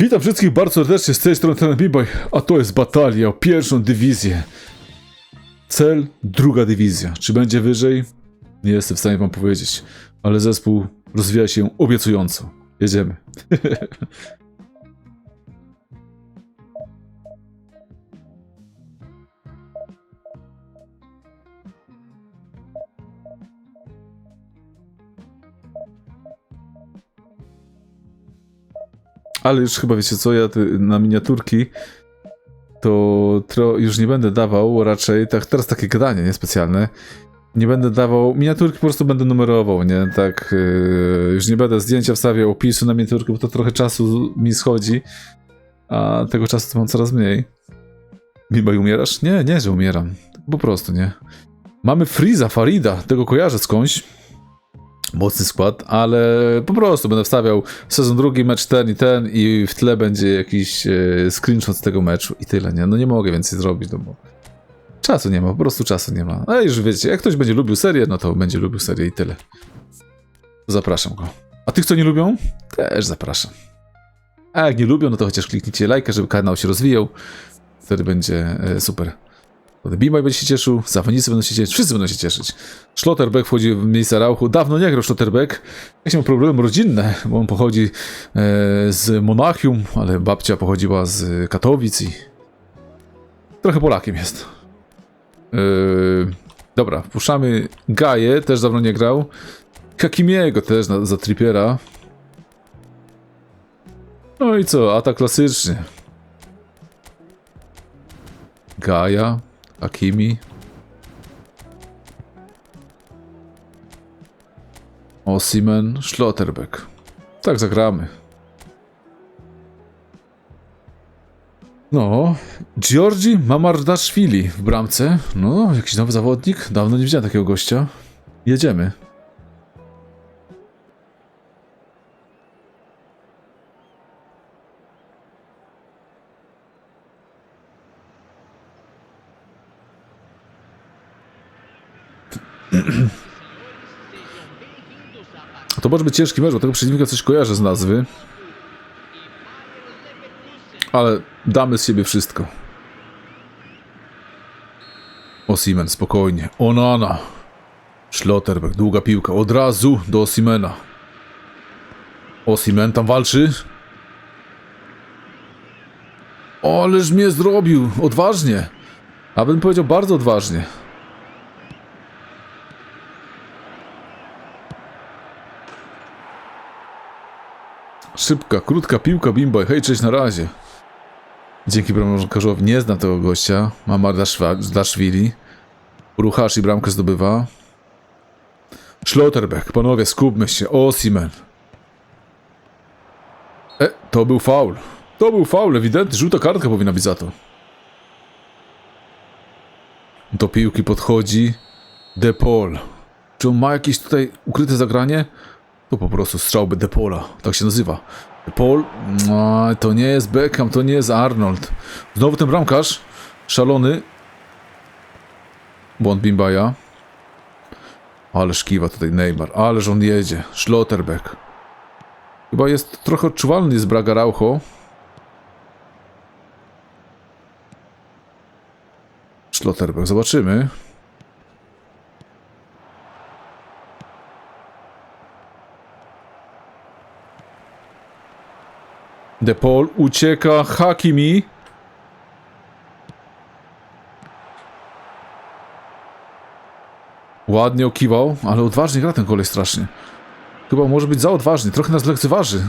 Witam wszystkich bardzo serdecznie z tej strony ten Biboj, a to jest batalia o pierwszą dywizję. Cel druga dywizja. Czy będzie wyżej? Nie jestem w stanie wam powiedzieć, ale zespół rozwija się obiecująco. Jedziemy. Ale już chyba wiecie co, ja na miniaturki to już nie będę dawał raczej, tak, teraz takie gadanie niespecjalne, nie będę dawał, miniaturki po prostu będę numerował, nie, tak, yy, już nie będę zdjęcia wstawiał, opisu na miniaturkę, bo to trochę czasu mi schodzi, a tego czasu to mam coraz mniej. Biba, i umierasz? Nie, nie, że umieram, po prostu, nie. Mamy Freeza, Farida, tego kojarzę skądś, mocny skład, ale po prostu będę wstawiał sezon drugi, mecz ten i ten i w tle będzie jakiś e, screenshot z tego meczu i tyle, nie? No nie mogę więcej zrobić, no bo czasu nie ma, po prostu czasu nie ma. Ale już wiecie, jak ktoś będzie lubił serię, no to będzie lubił serię i tyle. Zapraszam go. A tych, co nie lubią, też zapraszam. A jak nie lubią, no to chociaż kliknijcie lajka, żeby kanał się rozwijał. Wtedy będzie e, super. Bimaj będzie się cieszył, zawodnicy będą się cieszyć, wszyscy będą się cieszyć. Schlotterbeck wchodzi w miejsce Rauchu. Dawno nie grał Schlotterbeck. Jakieś miał problemy rodzinne, bo on pochodzi e, z Monachium, ale babcia pochodziła z Katowic i trochę Polakiem jest. E, dobra, wpuszczamy Gaję, też dawno nie grał. Hakimiego też na, za Trippiera. No i co, atak klasyczny. Gaja, Hakimi. Osimen, Schlotterbeck. Tak zagramy. No, Giorgi Mamardaszwili w bramce. No, jakiś nowy zawodnik. Dawno nie widziałem takiego gościa. Jedziemy. To może być ciężki mecz, bo tego przeciwnika coś kojarzę z nazwy. Ale damy z siebie wszystko. Osimen, spokojnie. Onana. Schlotterbeck, długa piłka. Od razu do Osimena. Osimen tam walczy. Ależ mnie zrobił. Odważnie. A bym powiedział bardzo odważnie. Szybka, krótka piłka, bimbo. Hej, cześć, na razie. Dzięki bramkarzowi. Nie znam tego gościa. Daszwa- Daszwili. Ruchasz i bramkę zdobywa. Schlotterbeck. Panowie, skupmy się. Osimen. E, to był faul. To był faul, ewidentnie. Żółta kartka powinna być za to. Do piłki podchodzi De Paul. Czy on ma jakieś tutaj ukryte zagranie? To po prostu strzałby Depola, tak się nazywa. Depol, no, to nie jest Beckham, to nie jest Arnold. Znowu ten bramkarz, szalony. Błąd Bimbaja. Ależ kiwa tutaj Neymar, ależ on jedzie. Schlotterbeck. Chyba jest trochę odczuwalny z Braga Raucho. Schlotterbeck, zobaczymy. De Paul ucieka, Hakimi. Ładnie okiwał, ale odważnie gra ten kolej strasznie. Chyba może być za odważny, trochę nas lekceważy.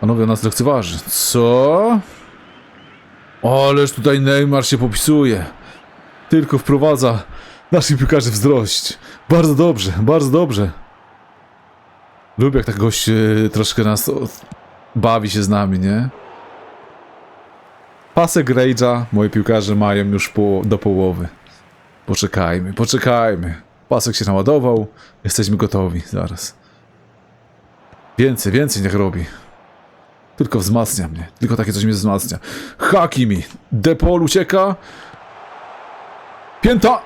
Panowie nas lekceważy. Co? Ależ tutaj Neymar się popisuje. Tylko wprowadza naszych piłkarzy w zdrość. Bardzo dobrze, bardzo dobrze. Lubię jak tak gość e, troszkę nas bawi się z nami, nie? Pasek Rage'a moi piłkarze mają już po, do połowy. Poczekajmy, poczekajmy. Pasek się naładował, jesteśmy gotowi zaraz. Więcej, więcej niech robi. Tylko wzmacnia mnie. Tylko takie coś mnie wzmacnia. Haki mi. Depol ucieka. Pięta.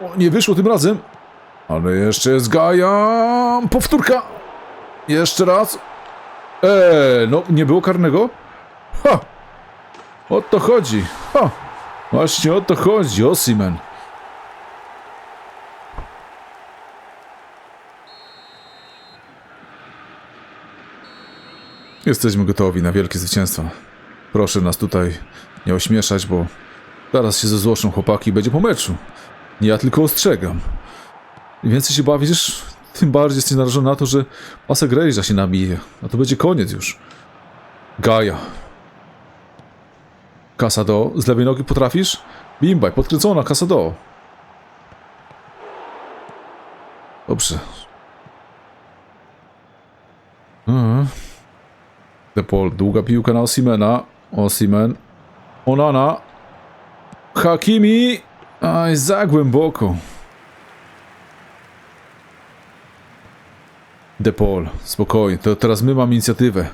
O, nie wyszło tym razem. Ale jeszcze jest Gaja. Powtórka. Jeszcze raz. Eee, no nie było karnego? Ha! O to chodzi. Ha! Właśnie o to chodzi, Osimen. Jesteśmy gotowi na wielkie zwycięstwa. Proszę nas tutaj nie ośmieszać, bo zaraz się zezłoszą chłopaki i będzie po meczu. Ja tylko ostrzegam. Więcej się bawisz, tym bardziej jesteś narażony na to, że pasek Rejża się nabije. A to będzie koniec już. Gaja. Kasado. Z lewej nogi potrafisz? Bimbaj, podkręcona, Kasado. Dobrze. Mhm. Depol, długa piłka na Osimena. Osimen. Onana. Hakimi. Aj, za głęboko. Depol, spokojnie. To teraz my mamy inicjatywę.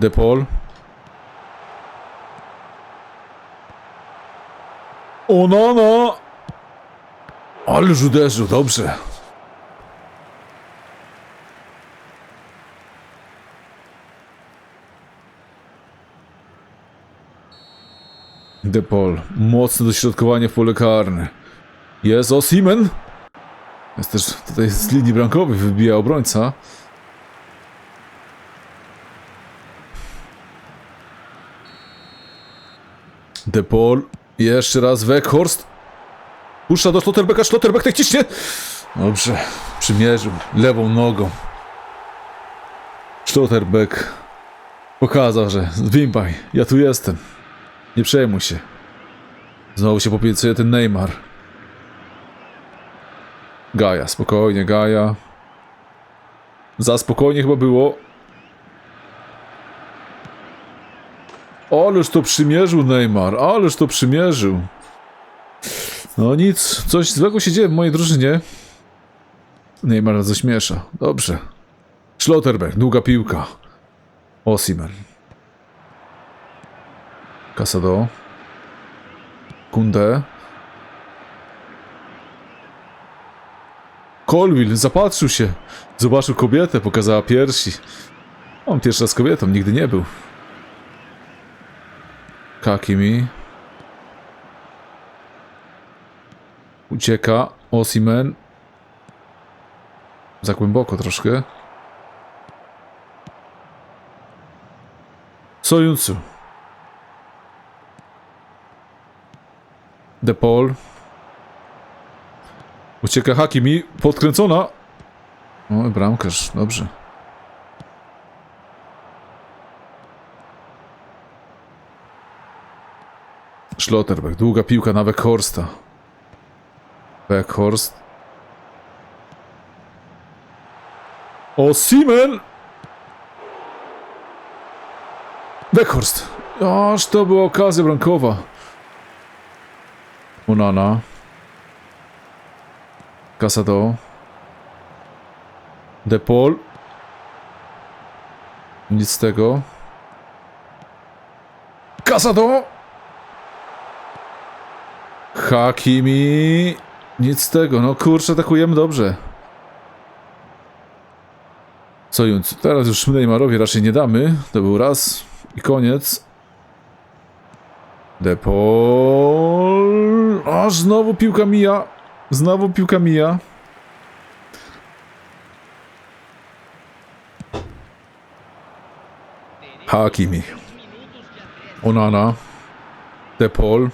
Depol. Onana. Ależ uderzył, dobrze. Depol, mocne dośrodkowanie w pole karne. Jest Osimen. Jest też tutaj z linii bramkowej wybija obrońca. Depol. Jeszcze raz Weghorst. Puszcza do Schlotterbecka. Schlotterbeck technicznie. Dobrze. Przymierzył lewą nogą. Schlotterbeck pokazał, że Wimbaj, ja tu jestem. Nie przejmuj się. Znowu się popiecuje ten Neymar. Gaja, spokojnie, Gaja. Za spokojnie chyba było. Ależ to przymierzył Neymar, ależ to przymierzył. No nic, coś złego się dzieje w mojej drużynie. Neymar zaśmiesza. Dobrze. Schlotterbeck, długa piłka. Osimen. Casado. Kunde. Colville zapatrzył się. Zobaczył kobietę, pokazała piersi. On pierwszy raz kobietą, nigdy nie był. Kakimi. Ucieka. Osimen. Za głęboko troszkę. Sojuncu. De Paul. Ucieka Hakimi. Podkręcona. O, bramkarz. Dobrze. Schlotterbeck. Długa piłka na Beckhorsta. Beckhorst. O, Simen! Beckhorst. Aż to była okazja bramkowa. Unana. Casado. De Paul. Nic z tego. Casado! Hakimi. Nic z tego. No kurczę, atakujemy dobrze. Co Juncu? Teraz już Neymarowi raczej nie damy. To był raz i koniec. De Paul. Aż znowu piłka mija. Znowu piłka mija. Hakimi. Onana. De Paul.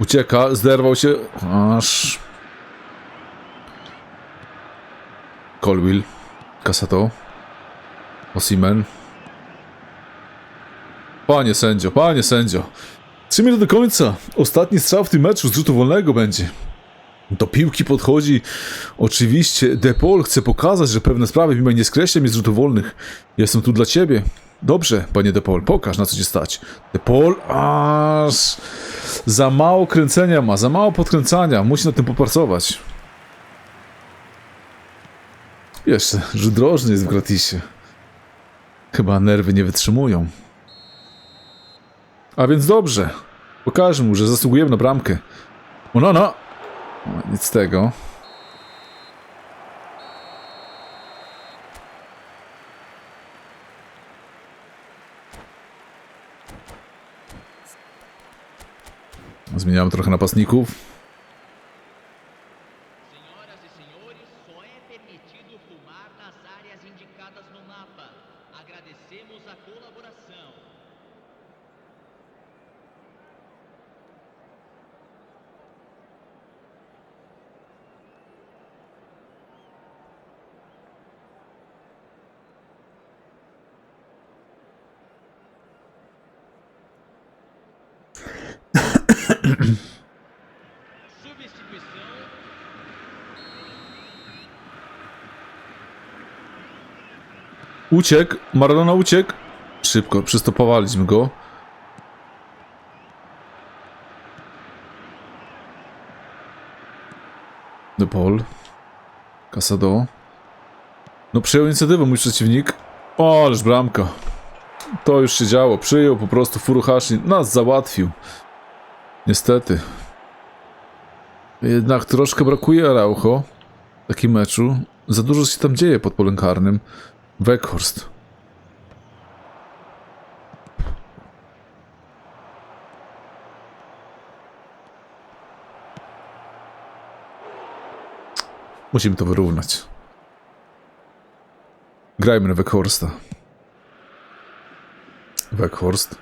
Ucieka, zderwał się. Aż. Colwill. Casato. Osimen. Panie sędzio, panie sędzio. Trzy minuty do końca. Ostatni strzał w tym meczu z rzutu wolnego będzie. Do piłki podchodzi. Oczywiście De Paul chce pokazać, że pewne sprawy mimo nie skreśla mi z rzutów wolnych. Jestem tu dla ciebie. Dobrze, panie De Paul, pokaż na co cię stać. De Paul, aż za mało kręcenia ma, za mało podkręcania. Musi na tym popracować. Jeszcze, rzut drożny jest w gratisie. Chyba nerwy nie wytrzymują. A więc dobrze. Pokażmy mu, że zasługujemy na bramkę. O no, no! Nic z tego. Zmieniamy trochę napastników. Uciekł, Maradona uciekł. Szybko, przystopowaliśmy go. De Paul. Casado. No przyjął inicjatywę mój przeciwnik. O, ależ bramka. To już się działo. Przyjął po prostu Furuhashi. Nas załatwił. Niestety. Jednak troszkę brakuje Araujo w takim meczu. Za dużo się tam dzieje pod polem karnym. Weghorst. Musimy to wyrównać. Grajmy na Weghorsta. Weghorst.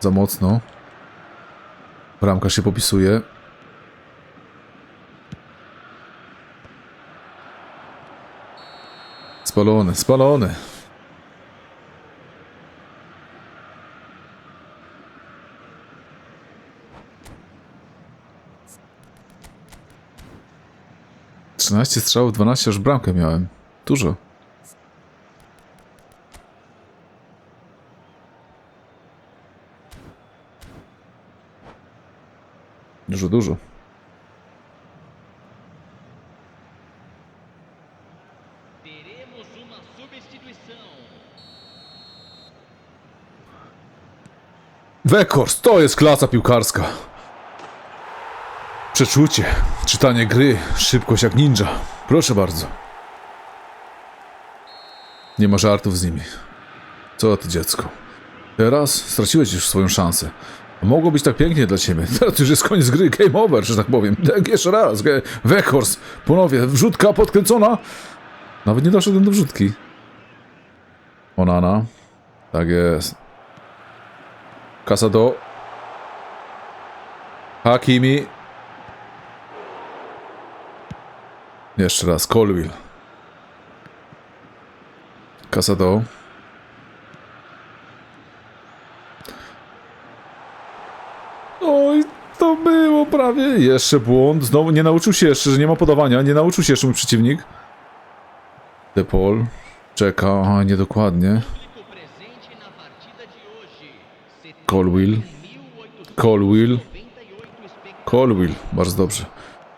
Za mocno. Bramka się popisuje. Spalony, spalony. Trzynaście strzałów, 12 już bramkę miałem. Dużo. Dużo, dużo. Weghorst, to jest klasa piłkarska. Przeczucie, czytanie gry, szybkość jak ninja. Proszę bardzo. Nie ma żartów z nimi. Co ty, dziecko? Teraz straciłeś już swoją szansę. Mogło być tak pięknie dla ciebie. Teraz już jest koniec gry, game over, że tak powiem. Tak, jeszcze raz. Weghorst, ponownie, wrzutka podkręcona. Nawet nie doszedłem do wrzutki. Onana. Tak jest. Casado. Hakimi. Jeszcze raz, Colwill. Casado. Oj, to było prawie. Jeszcze błąd. Znowu nie nauczył się jeszcze, że nie ma podawania. Nie nauczył się jeszcze mój przeciwnik. De Paul. Czeka, a niedokładnie. Colwill. Colwill. 78 espectadores. Colwill, bardzo dobrze.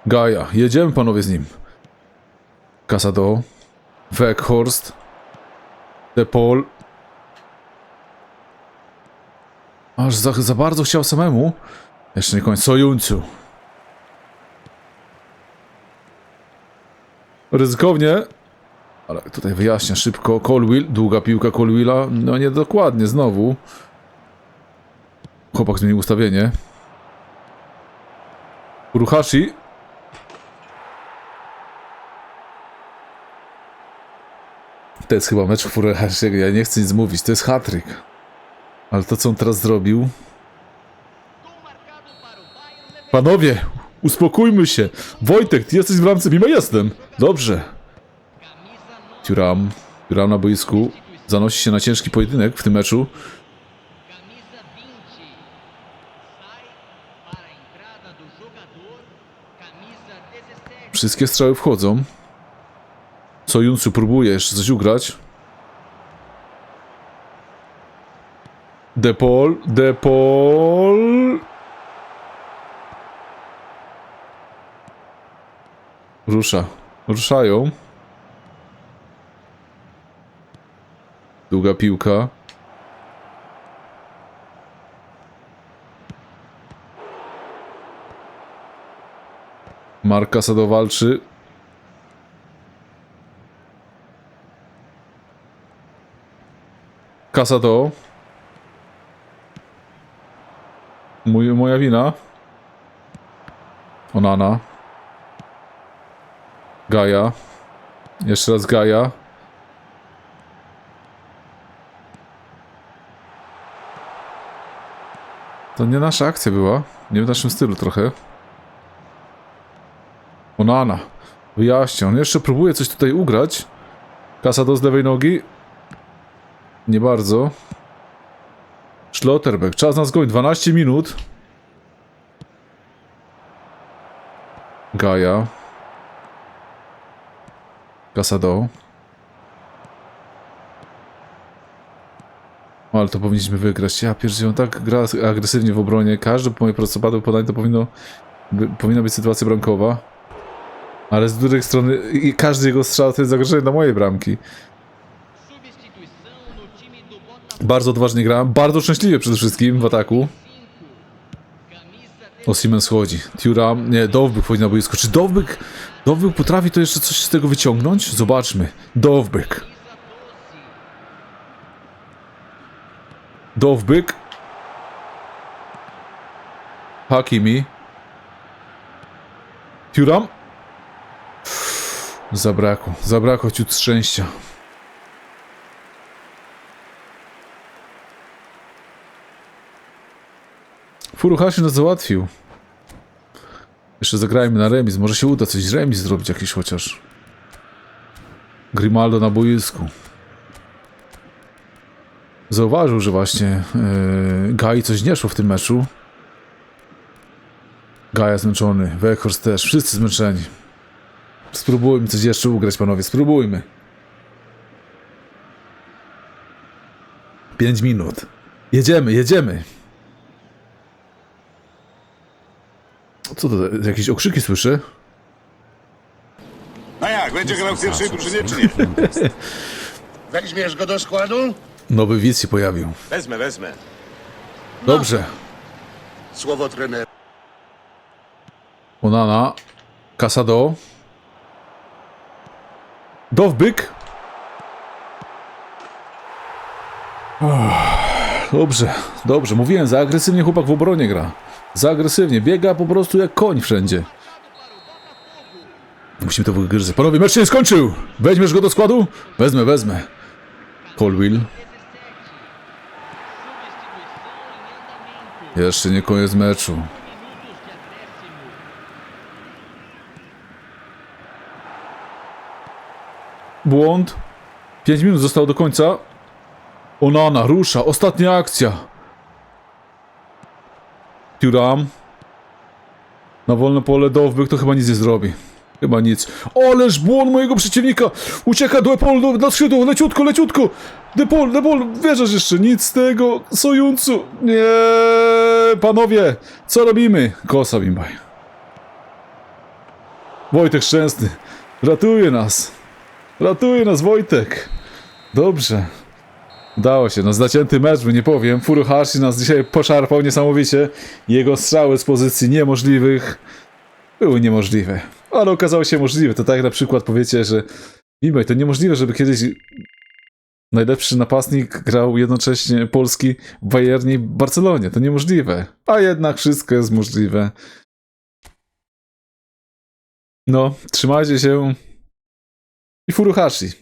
Gaja, jedziemy panowie z nim. Casado. Weghorst. De Paul. Aż za, za bardzo chciał samemu. Jeszcze nie koniec. Sojuńcu. Ryzykownie. Ale tutaj wyjaśnia szybko. Colwill, długa piłka Colwilla. No niedokładnie znowu. Chłopak zmienił ustawienie. Uruhashi. To jest chyba mecz Furuhashiego. Ja nie chcę nic mówić. To jest hatryk. Ale to, co on teraz zrobił... Panowie, uspokójmy się. Wojtek, ty jesteś w bramce. Mimo jestem. Dobrze. Camisa 9. Turam. Turam na boisku. Zanosi się na ciężki pojedynek w tym meczu. Wszystkie strzały wchodzą. Sojuncu próbuje jeszcze coś ugrać. Depol, Depol. Rusza. Ruszają. Długa piłka. Marka Sado walczy. Casado. moja wina. Onana. Gaja. Jeszcze raz Gaja. To nie nasza akcja była. Nie w naszym stylu trochę. Onana. Wyjaśnia. On jeszcze próbuje coś tutaj ugrać. Kasa do z lewej nogi. Nie bardzo. Schlotterbeck. Czas nas goni. 12 minut. Gaja. Casado. O, ale to powinniśmy wygrać. Ja pierdzielę, tak gra agresywnie w obronie. Każdy moje prostopadłe podanie to powinno, by, powinna być sytuacja bramkowa. Ale z drugiej strony i każdy jego strzał to jest zagrożenie dla mojej bramki. Bardzo odważnie gra, bardzo szczęśliwie przede wszystkim w ataku. Camisa O Siemens chodzi. Thuram, nie, Dowbyk wchodzi na boisko. Czy Dowbyk, Dowbyk potrafi to jeszcze coś z tego wyciągnąć? Zobaczmy. Dowbyk. Dowbyk. Hakimi. Thuram. Zabrakło, zabrakło ciut szczęścia. Furuhashi nas załatwił. Jeszcze zagrajmy na remis. Może się uda coś z remis zrobić jakiś chociaż. Grimaldo na boisku. Zauważył, że właśnie yy, Gai coś nie szło w tym meczu. Gaja zmęczony, Weghorst też, wszyscy zmęczeni. Spróbujmy coś jeszcze ugrać, panowie, spróbujmy. 5 minut. Jedziemy, jedziemy. Co to, jakieś okrzyki słyszę? No jak, będzie grał w pierwszej drużynie, czy nie? Weźmiesz go do składu? Nowy widz się pojawił. Wezmę, wezmę. Dobrze. Słowo trenera. Onana. Casado. Dowbyk. Dobrze, dobrze. Mówiłem, za agresywnie chłopak w obronie gra. Za agresywnie. Biega po prostu jak koń wszędzie. Musimy to wygryźć. Panowie, mecz się skończył! Weźmiesz go do składu? Wezmę, wezmę. Colwill. Jeszcze nie koniec meczu. Błąd. 5 minut zostało do końca. Onana rusza. Ostatnia akcja. Thuram. Na wolne pole Dowbyk to chyba nic nie zrobi. Chyba nic. Ależ błąd mojego przeciwnika! Ucieka do Epol, do, na skrzydło, leciutko, leciutko! Depol, Depol, wierzysz jeszcze, nic z tego, Sojuncu, nie, panowie, co robimy? Kosa Bimbaj. Wojtek Szczęsny, ratuje nas, ratuje nas Wojtek. Dobrze. Udało się, no zacięty mecz, nie powiem. Furuhashi nas dzisiaj poszarpał niesamowicie. Jego strzały z pozycji niemożliwych były niemożliwe. Ale okazało się możliwe. To tak na przykład powiecie, że Mimaj, to niemożliwe, żeby kiedyś najlepszy napastnik grał jednocześnie Polski w Bayernie i Barcelonie. To niemożliwe. A jednak wszystko jest możliwe. No, trzymajcie się. I Furuhashi.